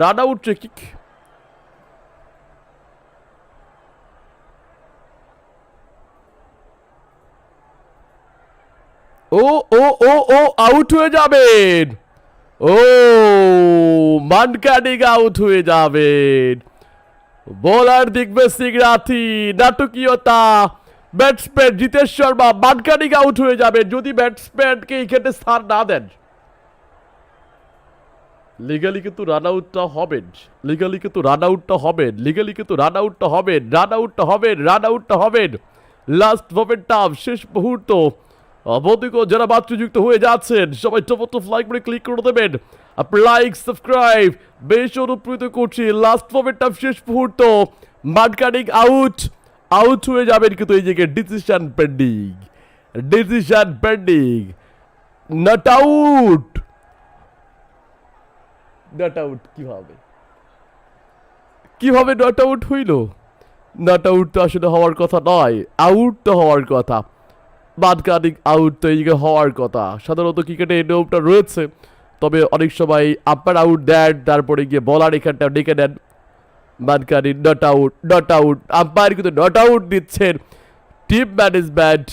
Run out কিক ও ও ও ও আউট হয়ে যাবেন। ও মানকানিক আউট হয়ে যাবেন। বোলার দিগ্বিজয় সিং নাটকীয়তা। ব্যাটসম্যান জিতেশ শর্মা মানকানিক আউট হয়ে যাবে। যদি ব্যাটসম্যানকে এই ক্ষেত্রে স্থান না দেন। লিগালি কিন্তু রান আউটটা হবেন। লিগালি কিন্তু রান আউটটা হবেন। লিগালি কিন্তু রান আউটটা হবেন। রান আউটটা হবেন। রান আউটটা হবেন লাস্ট মোমেন্টটা শেষ মুহূর্ত। অবধিক যারা মাতৃযুক্ত হয়ে যাচ্ছেন, সবাই টপ লাইক করে ক্লিক করে দেবেন। আপনার লাইক সাবস্ক্রাইব বেশ অনুপ্রীত করছি। লাস্ট মোমেন্টটা শেষ মুহূর্ত। মানকানিক আউট আউট হয়ে যাবেন কিন্তু এই জায়গায় decision pending decision pending not out not out কীভাবে? কীভাবে নট আউট হইল? নট আউট তো আসলে হওয়ার কথা নয় আউট তো হওয়ার কথা। বাদকানিক আউট তো এই জায়গায় হওয়ার কথা। সাধারণত ক্রিকেটে এই নিয়মটা রয়েছে, তবে অনেক সময় আপার আউট দেন, তারপরে গিয়ে বলার এখানটা ডেকে দেন বাদকানি not out not out umpire কিন্তু নট আউট দিচ্ছেন। টিম ম্যানেজমেন্ট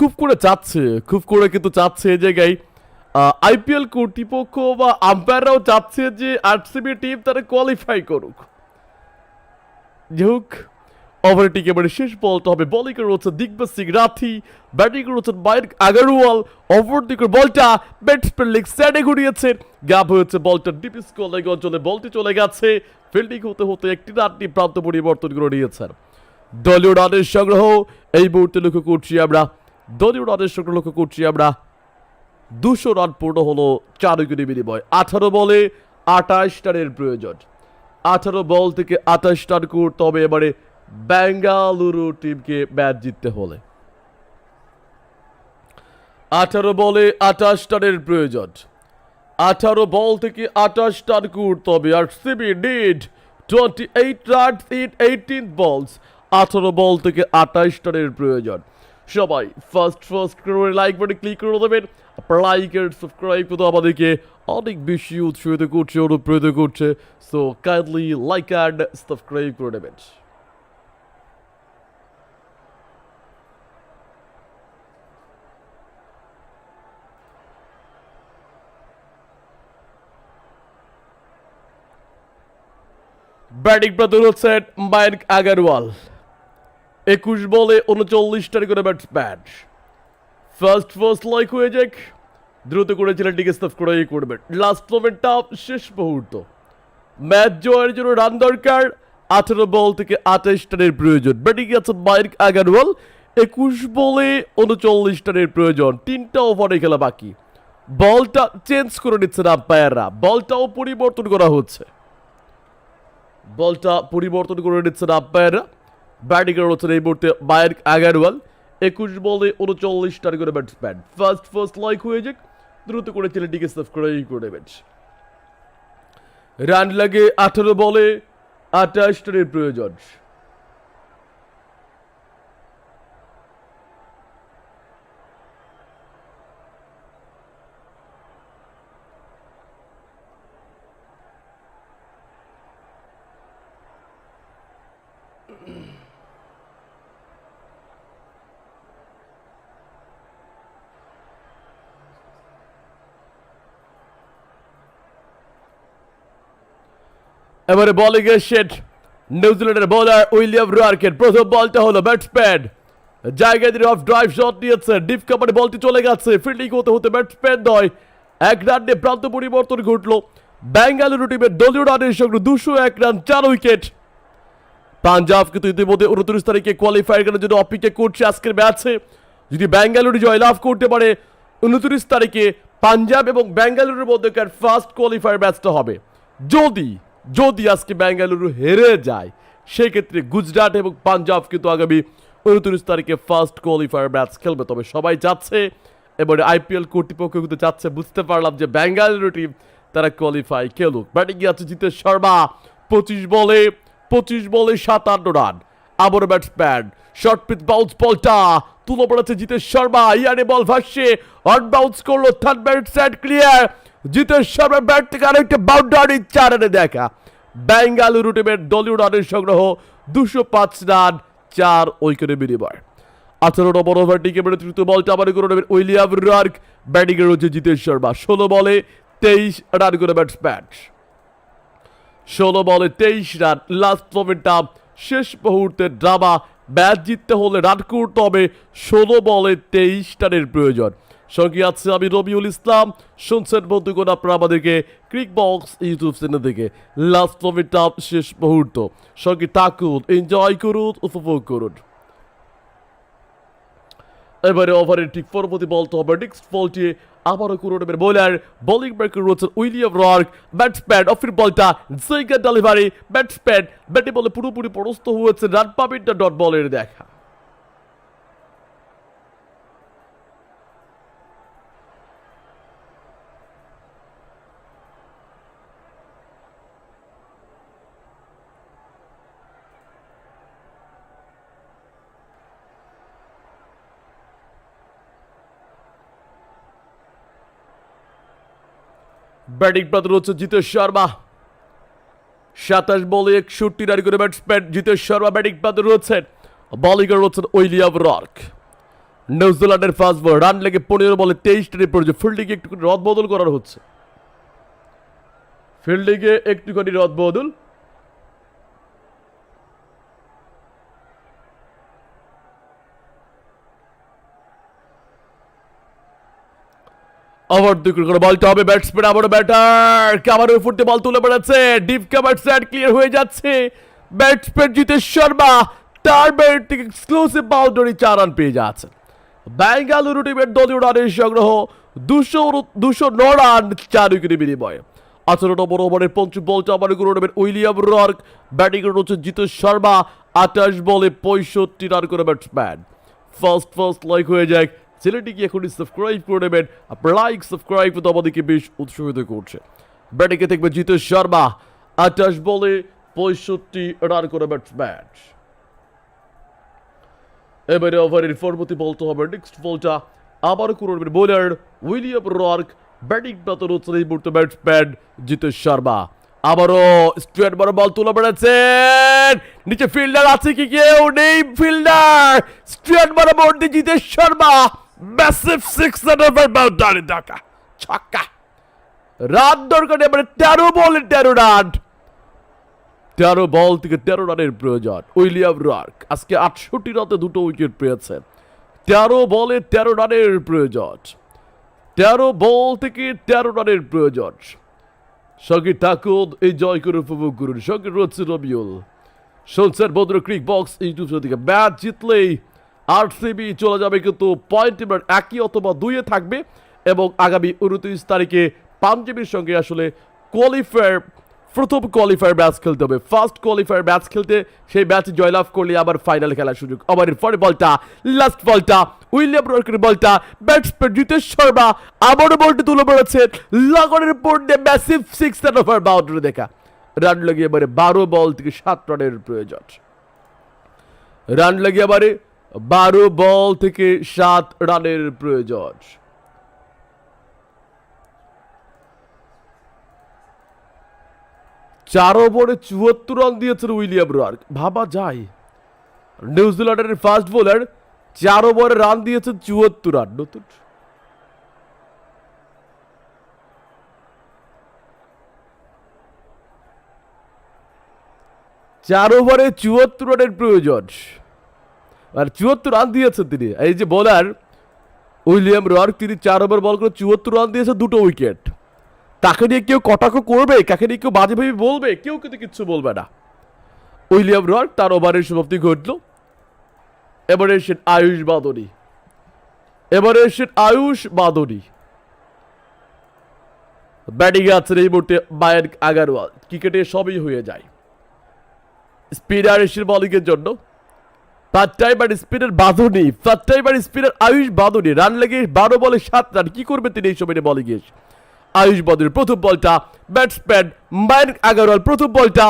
খুব করে চাচ্ছে, খুব করে কিন্তু চাচ্ছে এই জায়গায়। আইপিএল কর্তৃপক্ষ বা আম্পায়াররাও চাচ্ছে যে আরসিবি টিম তারা কোয়ালিফাই করুক। যে হোক ওভারটিকে এবারে শেষ বলটা হবে। বলিং রয়েছে দিগ্বিজয় সিং রাথি ব্যাটিং রয়েছেন মায়ক আগারওয়াল। ওভার দিকের বলটা ব্যাটসম্যান লিগ স্যাডে ঘুরিয়েছেন গ্যাপ হয়েছে বলটা ডিপ স্কোয়ার অঞ্চলে। বলটি চলে গেছে। ফিল্ডিং হতে হতে একটি রানটি প্রান্ত পরিবর্তন করে নিয়েছেন। দলীয় রানের সংগ্রহ। এই মুহূর্তে লক্ষ্য করছি আমরা, দলীয় রানের সংগ্রহ লক্ষ্য করছি আমরা। দুশো রান পূর্ণ হলো চার উইকেটের বিনিময়। আঠারো বলে আঠাশ রানের প্রয়োজন। আঠারো বল থেকে আঠাশ রান করতে হবে এবারে বেঙ্গালুরু টিমকে ম্যাচ জিততে হলে। আঠারো বলে আঠাশ রানের প্রয়োজন। আঠারো বল থেকে আঠাশ রান করতে হবে। R CB need twenty eight run in eighteen balls আঠারো বল থেকে আঠাশ রানের প্রয়োজন। সবাই ফার্স্ট ফার্স্ট করে লাইক বাটনে ক্লিক করে দেবেন। লাইকের সাবস্ক্রাইব করতে আমাদেরকে অনেক বেশি উৎসাহিত করছে অনুপ্রেরিত করছে। So kindly like and subscribe করে নেবেন। ব্যাটিং প্রতি হচ্ছেন মায়ক আগারওয়াল। একুশ বলে উনচল্লিশ রান করে ব্যাটসম্যান ফার্স্ট ফার্স্ট লাইক হয়ে যাক। দ্রুত করে ছেলেটিকে সাফ করেই করবেন লাস্ট মোমেন্টটা শেষ মুহূর্ত। ম্যাচ জয়ের জন্য রান দরকার। আঠারো বল থেকে আঠাশ রানের প্রয়োজন। ব্যাটিং আছে মায়ক আগারওয়াল। একুশ বলে উনচল্লিশ রানের প্রয়োজন। তিনটা ওভারে খেলা বাকি। বলটা চেঞ্জ করে নিচ্ছেন আম্পায়াররা বলটাও পরিবর্তন করা হচ্ছে। বলটা পরিবর্তন করে নিচ্ছেন আম্পায়াররা ব্যাটিং রয়েছেন এই মুহূর্তে মায়ের আগারওয়াল। একুশ বলে উনচল্লিশ টার করে ব্যাটসম্যান। ফার্স্ট ফার্স্ট লাইক হয়ে যাক। দ্রুত করে ছেলেটিকে সেভ করে নেবেন। রান লাগে আঠারো বলে আঠাশ রানের প্রয়োজন। এবারে বলিং এর শেট নিউজিল্যান্ডের বোলার উইলিয়াম রুয়ার্কের প্রথম বলটা হলো ব্যাটসম্যান জায়গা দিয়ে অফ ড্রাইভ শট নিয়েছে। ডিপ কাপারে বলটি চলে গেছে। ফিল্ডিং হতে হতে ব্যাটসম্যান নয়। এক রান নিয়ে প্রান্ত পরিবর্তন ঘটলো। বেঙ্গালুরু টিমের দলীয় রানের সঙ্গে দুশো এক রান চার উইকেট পাঞ্জাব কিন্তু ইতিমধ্যে উনত্রিশ তারিখে কোয়ালিফায়ার করার জন্য অপেক্ষা করছে আজকের ম্যাচে যদি বেঙ্গালুরু জয়লাভ করতে পারে, উনত্রিশ তারিখে পাঞ্জাব এবং বেঙ্গালুরুর মধ্যেকার ফার্স্ট কোয়ালিফায়ার ম্যাচটা হবে। যদি যদি আজকে বেঙ্গালুরু হেরে যায়, সেক্ষেত্রে গুজরাট এবং পাঞ্জাব কিন্তু আগামী উনত্রিশ তারিখে ফার্স্ট কোয়ালিফায়ার ম্যাচ খেলবে। তবে সবাই যাচ্ছে, এবারে আইপিএল কর্তৃপক্ষ কিন্তু যাচ্ছে। বুঝতে পারলাম যে বেঙ্গালুরু টিম তারা কোয়ালিফাই খেলুক। ব্যাটিং আছে জিতেশ শর্মা, পঁচিশ বলে পঁচিশ বলে সাতান্ন রান। আবার ব্যাটসম্যান শর্ট পিচ বাউন্স বলটা তুলে পড়েছে জিতেশ শর্মা। ইয়ারে বল ভাসছে অন বাউন্স করল third bat side clear Jitesh Sharma bat থেকে আরেকটা বাউন্ডারি চার রানে দেখা। বেঙ্গালুরু টিমের দলীয় রানের সংগ্রহ দুশো পাঁচ রান, চার উইকেটে বিনিময়। আঠারো নম্বর ওভার টিকে বেড়ে তৃতীয় বলটা আবার করে নেবেন উইলিয়াম রার্ক। ব্যাটিংয়ে রয়েছে জিতেশ শর্মা। ষোলো বলে তেইশ রান করে ব্যাটসম্যান ষোলো বলে তেইশ রান। লাস্ট মোমেন্টটা শেষ মুহূর্তে ড্রামা ম্যাচ জিততে হলে রান করতে হবে। ষোলো বলে তেইশ রানের প্রয়োজন। সঙ্গে আছে আমি রবিউল ইসলাম। শুনছেন বন্ধুগণ, আপনারা আমাদেরকে ক্রিক বক্স ইউটিউব চ্যানেল থেকে লাস্ট মোমেন্টটা শেষ মুহূর্ত। সঙ্গে থাকুন এনজয় করুন, উপভোগ করুন। এবারে ওভারের ঠিক পরবর্তী বলতে হবে। নেক্সট বলটি আবারও কোনো নেবেন বোলার বোলিং ব্রেকার রয়েছেন উইলিয়াম রক ব্যাটসম্যান অফির বলটা জায়গা ডেলিভারি ব্যাটসম্যান ব্যাটে বলে পুরোপুরি পরস্ত হয়েছে রান পাবেন ডট বলের দেখা। ব্যাটিং প্রান্ত হচ্ছে জিতেশ শর্মা। সাতাশ বলে একষট্টি রান করে ব্যাটসম্যান জিতেশ শর্মা ব্যাটিং প্রান্তে রয়েছেন। বলিংয়ে হচ্ছেন উইলিয়াম রক নিউজিল্যান্ডের ফার্স্ট বল রান লেগে পনেরো বলে তেইশ রানে পড়েছে ফিল্ডিং একটুখানি রদ বদল করার হচ্ছে। ফিল্ডিংয়ে একটুখানি রদ আবার দুই করে বলতে হবে ব্যাটসম্যান, আবারও ব্যাটার। কামারের ফুটতে বল তুলে বেড়াচ্ছে। ডিপ কাভার স্যাট ক্লিয়ার হয়ে যাচ্ছে। ব্যাটসম্যান জিতেশ শর্মা, তার ব্যাট এক্সক্লুসিভ বাউন্ডারি চার রান পেয়ে যাচ্ছে। বেঙ্গালুরু টিমের দলীয় রানের সংগ্রহ দুশো দুশো ন রান চার উইকেটে বিনিময়ে। আঠারো নম্বর ওভারের পঞ্চম বলটা আবার করে নেবেন উইলিয়াম রর্ক। ব্যাটিং রয়েছে জিতেশ শর্মা, আঠাশ বলে পঁয়ষট্টি রান করে ব্যাটসম্যান। ফার্স্ট ফার্স্ট লাইক হয়ে যায়। চ্যানেলটিকে এখনই সাবস্ক্রাইব করে নেবেন। আপনার লাইক সাবস্ক্রাইব তো আমাদেরকে বেশ উৎসাহিত করছে। ব্যাটিংয়ে দেখবে জিতেশ শর্মা, আঠাশ বলে পঁয়ষট্টি রান করে ব্যাটসম্যান এবারে ওভারের পরবর্তী বলতে হবে নেক্সট বলটা আবার করবেন বোলার উইলিয়াম রর্ক ব্যাটিং প্রান্ত রয়েছে এই মুহূর্তে ব্যাটসম্যান জিতেশ শর্মা। আবারও স্ট্রেট বড় বল তুলে বেড়াচ্ছেন। নিচে ফিল্ডার আছে কি? কেউ নেই ফিল্ডার স্ট্রেট বড় বল দিয়ে Jitesh Sharma. Massive six over boundary দেখা ছক্কা রান দরকার এবারে তেরো বলে তেরো রান তেরো বল থেকে তেরো রানের প্রয়োজন উইলিয়াম রার্ক আজকে আটষট্টি রাতে দুটো উইকেট পেয়েছেন তেরো বলে তেরো রানের প্রয়োজন তেরো বল থেকে তেরো রানের প্রয়োজন সঙ্গে থাকুন এই জয় করে উপভোগ করুন সঙ্গে রয়েছে রবিউল শুনছেন বদ্র ক্রিক বক্স ইউটিউব থেকে ম্যাচ জিতলেই আরসিবি চলে যাবে কিন্তু পয়েন্ট এবার একই অথবা দুইয়ে থাকবে এবং আগামী উনত্রিশ তারিখে পাঞ্জাবের সঙ্গে আসলে কোয়ালিফায়ার প্রথম কোয়ালিফায়ার ম্যাচ খেলতে হবে। ফার্স্ট কোয়ালিফায়ার ম্যাচ খেলতে সেই ম্যাচে জয়লাভ করলে আবার ফাইনাল খেলার সুযোগ। আবার এর পরে বলটা লাস্ট বলটা, উইলিয়াম রর্কের বলটা ব্যাটসম্যান জিতেশ শর্মা, আবারও বলটি তুলে পড়েছেন লগনের পড়ে massive six run over boundary দেখা। রান লাগিয়ে এবারে বারো বল থেকে সাত রানের প্রয়োজন। রান লাগিয়ে এবারে বারো বল থেকে সাত রানের প্রয়োজন। চার ওভারে চুয়াত্তর রান দিয়েছেন উইলিয়াম রার্ক। ভাবা যায়। নিউজিল্যান্ডের ফাস্ট বোলার চার ওভারে রান দিয়েছেন চুয়াত্তর রান। নতুন। চার ওভারে চুয়াত্তর রানের প্রয়োজন। আর চুয়াত্তর রান দিয়েছেন তিনি। এই যে বোলার উইলিয়াম রর্ক তিনি চার ওভার বল করে চুয়াত্তর রান দিয়েছে, দুটো উইকেট তাকে নিয়ে কেউ কটাক্ষ করবে? কাকে নিয়ে কেউ বাজে ভাবে বলবে? কেউ কিন্তু কিচ্ছু বলবে না। উইলিয়াম রক তার ওভারের সমাপ্তি ঘটল। এবারে এসেন আয়ুষ বাদনী। এবারে এসেন আয়ুষ বাদনী। ব্যাটিং আছেন এই মুহূর্তে মায়ের আগারওয়াল। ক্রিকেটে সবই হয়ে যায়। স্পিনার এসের বলিংয়ের জন্য। First timer spinner Badoni first timer spinner Ayush Badoni. Run লেগে বারো বলে সাত রান কি করবে তিনি এই সময় বলে গিয়ে আয়ুষ বাদুর প্রথম বলটা ব্যাটসম্যান মায়ন আগারওয়াল প্রথম বলটা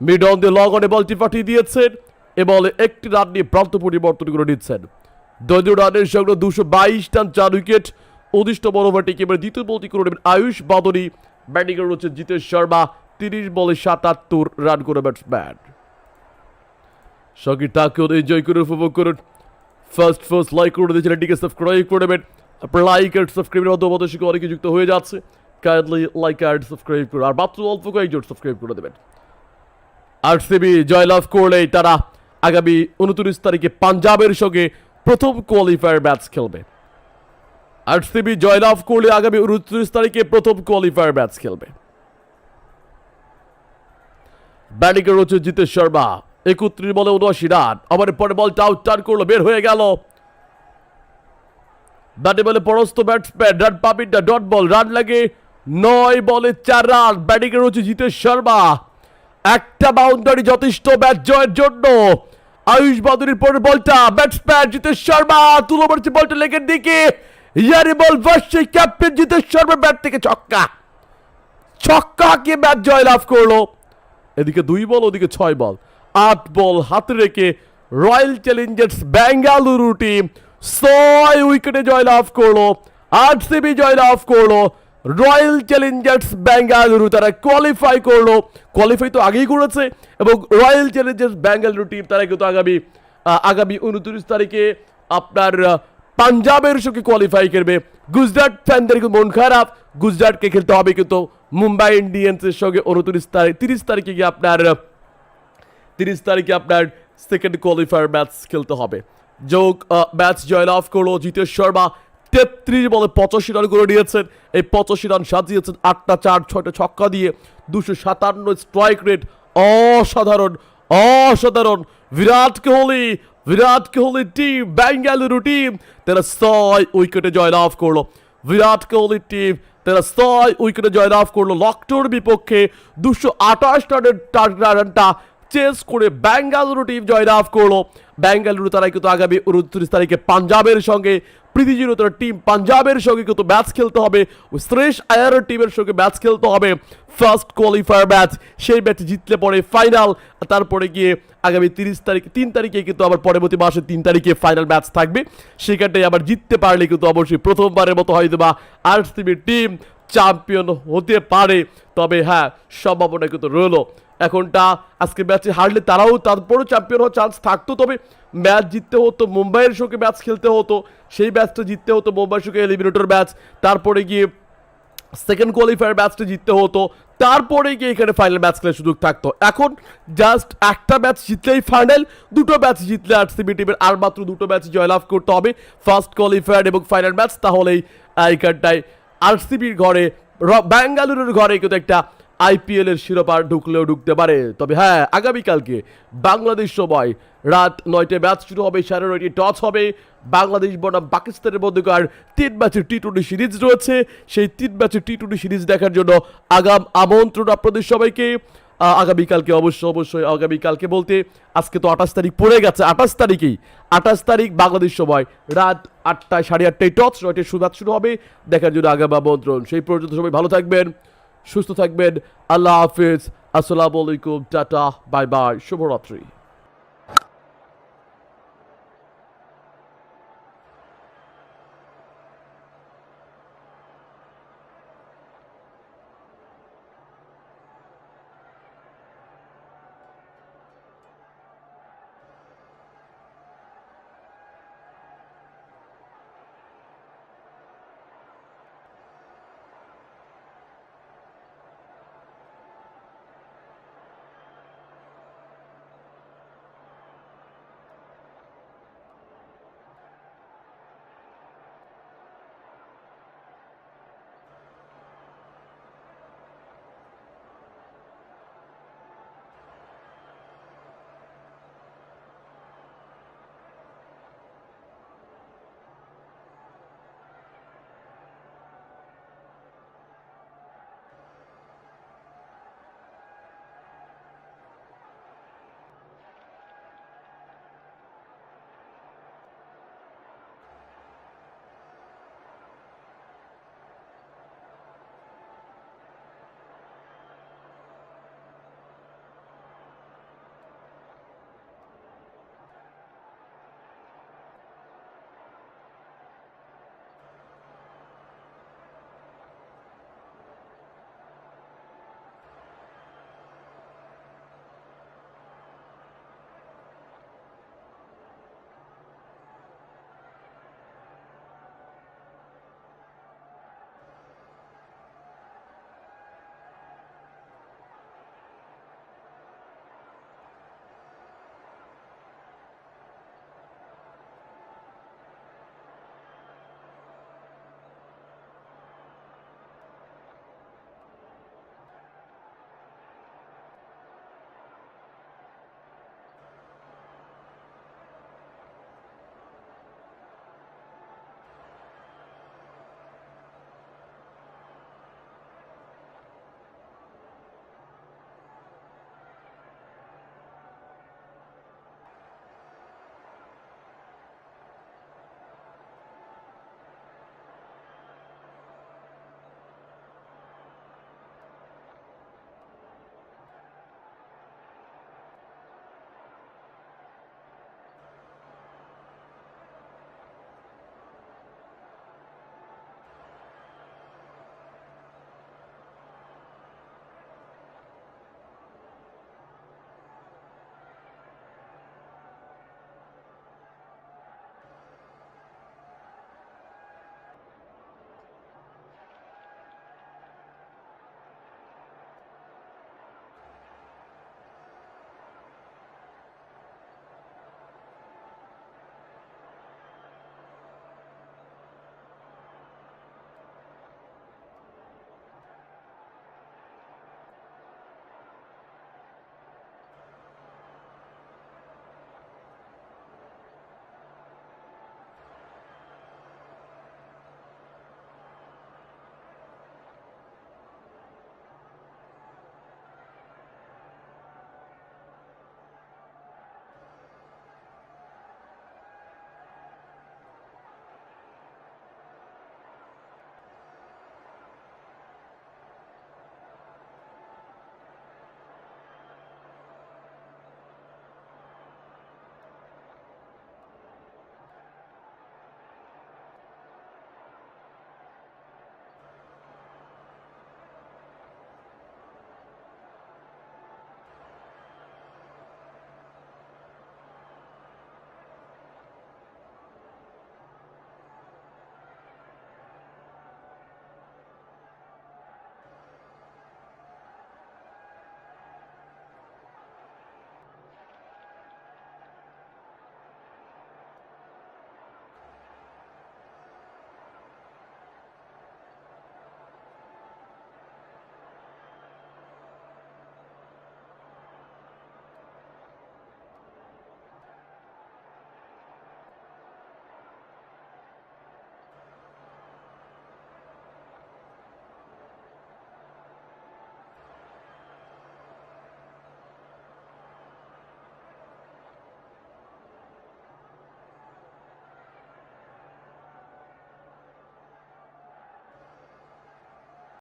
মিড অন দিয়ে অনে বলটি পাঠিয়ে দিয়েছেন এ বলে একটি রান নিয়ে প্রান্ত পরিবর্তন করে নিচ্ছেন। দলীয় রানের সংগ্রহ দুশো বাইশ রান, চার উইকেট বড় ওভারটি এবার দ্বিতীয় বলটি করে নেবেন আয়ুষ বাদনী ব্যাটিং রয়েছে জিতেশ শর্মা। তিরিশ বলে সাতাত্তর রান করে ব্যাটসম্যান সঙ্গে টাকেও এনজয় করে, উপভোগ করুন। ফার্স্ট ফার্স্ট লাইক করে দিয়েছেন এটিকে সাবস্ক্রাইব করে নেবেন। আপনার লাইক আর সাবস্ক্রাইবের মাধ্যমে সঙ্গে অনেকে যুক্ত হয়ে যাচ্ছে। কাইন্ডলি লাইক অ্যান্ড সাবস্ক্রাইব করুন। আর মাত্র অল্প কয়েকজন সাবস্ক্রাইব করে দেবেন। আরসিবি জয়লাভ করলে তারা আগামী উনত্রিশ তারিখে পাঞ্জাবের সঙ্গে প্রথম কোয়ালিফায়ার ম্যাচ খেলবে। আরসিবি জয়লাভ করলে আগামী উনত্রিশ তারিখে প্রথম কোয়ালিফায়ার ম্যাচ খেলবে। ব্যাটিং রয়েছে জিতেশ শর্মা। একত্রিশ বলে উনআশি রান। আবার পরে বলটা আউট টার্ন করল, বের হয়ে গেল। ব্যাটে বলে পরস্ত batsman run dot ball run লাগে নয় বলে চার রান। ব্যাটিং রয়েছে জিতেশ শর্মা। একটা বাউন্ডারি যথেষ্ট ব্যাট জয়ের জন্য। আয়ুষ বাদুরির পরের বলটা ব্যাটসম্যান জিতেশ শর্মা, তুলো মারছে বলটা লেগের দিকে। ইয়ারি বল ভাসছে ক্যাপ্টেন জিতেশ শর্মা ব্যাট থেকে ছক্কা। ছক্কা হাঁকিয়ে ম্যাচ জয়লাভ করল। এদিকে দুই বল, ওদিকে ছয় বল। আট বল হাতে রেখে রয়্যাল চ্যালেঞ্জার্স বেঙ্গালুরু টিম ছয় উইকেটে জয়লাভ করল আরসিবি জয়লাভ করল। রয়্যাল চ্যালেঞ্জার্স বেঙ্গালুরু তারা কোয়ালিফাই করল। কোয়ালিফাই তো আগেই করেছে এবং রয়্যাল চ্যালেঞ্জার্স বেঙ্গালুরু টিম তারা কিন্তু আগামী আগামী উনত্রিশ তারিখে আপনার পাঞ্জাবের সঙ্গে কোয়ালিফাই করবে। গুজরাট ফ্যানদের কিন্তু মন খারাপ। গুজরাটকে খেলতে হবে কিন্তু মুম্বাই ইন্ডিয়ান্সের সঙ্গে উনত্রিশ তারিখ, তিরিশ তারিখে গিয়ে আপনার তিরিশ তারিখে আপনার সেকেন্ড কোয়ালিফায়ার ম্যাচ খেলতে হবে। যোগ ম্যাচ জয়লাভ করল জিতেশ শর্মা। তেত্রিশ বলে পঁচাশি রান করে নিয়েছেন। এই পঁচাশি রান সাজিয়েছেন আটটা চার, ছয়টা ছক্কা দিয়ে। দুশো সাতান্ন স্ট্রাইক রেট অসাধারণ অসাধারণ। বিরাট কোহলি বিরাট কোহলি টিম বেঙ্গালুরু টিম তারা ছয় উইকেটে জয়লাভ করল। বিরাট কোহলি টিম তারা ছয় উইকেটে জয়লাভ করল। লকটোর বিপক্ষে দুশো আঠাশ রানের রানটা চেস করে বেঙ্গালুরু টিম জয়লাভ করল। ব্যাঙ্গালুরু তারা কিন্তু আগামী উনত্রিশ তারিখে পাঞ্জাবের সঙ্গে প্রীতিজিরতার টিম পাঞ্জাবের সঙ্গে কিন্তু ম্যাচ খেলতে হবে। শ্রেষ আয়ার টিমের সঙ্গে ম্যাচ খেলতে হবে। ফার্স্ট কোয়ালিফায়ার ম্যাচ সেই ম্যাচ জিতলে পরে ফাইনাল তারপরে গিয়ে আগামী তিরিশ তারিখ, তিন তারিখে কিন্তু আবার পরবর্তী মাসে তিন তারিখে ফাইনাল ম্যাচ থাকবে। সেখানটায় আবার জিততে পারলে কিন্তু অবশ্যই প্রথমবারের মতো হয়তো বা আরসিবি টিম চ্যাম্পিয়ন হতে পারে। তবে হ্যাঁ সম্ভাবনা কিন্তু রইল। এখনটা আজকে ম্যাচে হারলে তারাও তারপরও চ্যাম্পিয়ন হওয়ার চান্স থাকতো। তবে ম্যাচ জিততে হতো, মুম্বাইয়ের সঙ্গে ম্যাচ খেলতে হতো। সেই ম্যাচটা জিততে হতো মুম্বাইয়ের সঙ্গে এলিমিনেটর ম্যাচ। তারপরে গিয়ে সেকেন্ড কোয়ালিফায়ার ম্যাচটা জিততে হতো। তারপরে গিয়ে এখানে ফাইনাল ম্যাচ খেলার সুযোগ থাকতো। এখন জাস্ট একটা ম্যাচ জিতলেই ফাইনাল দুটো ম্যাচ জিতলে আরসিবি টিমের আর মাত্র দুটো ম্যাচ জয়লাভ করতে হবে। ফার্স্ট কোয়ালিফায়ার এবং ফাইনাল ম্যাচ, তাহলেই এইখানটায় আরসিবির ঘরে ব্যাঙ্গালুরুর ঘরে কিন্তু একটা আইপিএলের শিরোপা ঢুকলেও ঢুকতে পারে। তবে হ্যাঁ আগামীকালকে বাংলাদেশ সময় রাত নয়টায় ম্যাচ শুরু হবে, সাড়ে নয়টি টস হবে। বাংলাদেশ বনাম পাকিস্তানের মধ্যকার তিন ম্যাচের টি টোয়েন্টি সিরিজ রয়েছে। সেই তিন ম্যাচের টি টোয়েন্টি সিরিজ দেখার জন্য আগাম আমন্ত্রণ আপনাদের সবাইকে। আগামীকালকে অবশ্যই অবশ্যই আগামীকালকে বলতে আজকে তো আঠাশ তারিখ পড়ে গেছে। আঠাশ তারিখেই, আঠাশ তারিখ বাংলাদেশ সময়, রাত আটটায়, সাড়ে আটটায় টচ নয়টায় সুবাদ শুরু হবে। দেখার জন্য আগাম আমন্ত্রণ। সেই পর্যন্ত সবাই ভালো থাকবেন, সুস্থ থাকবেন। আল্লাহ হাফিজ। আসসালামু আলাইকুম, টাটা, বাই বাই, শুভরাত্রি।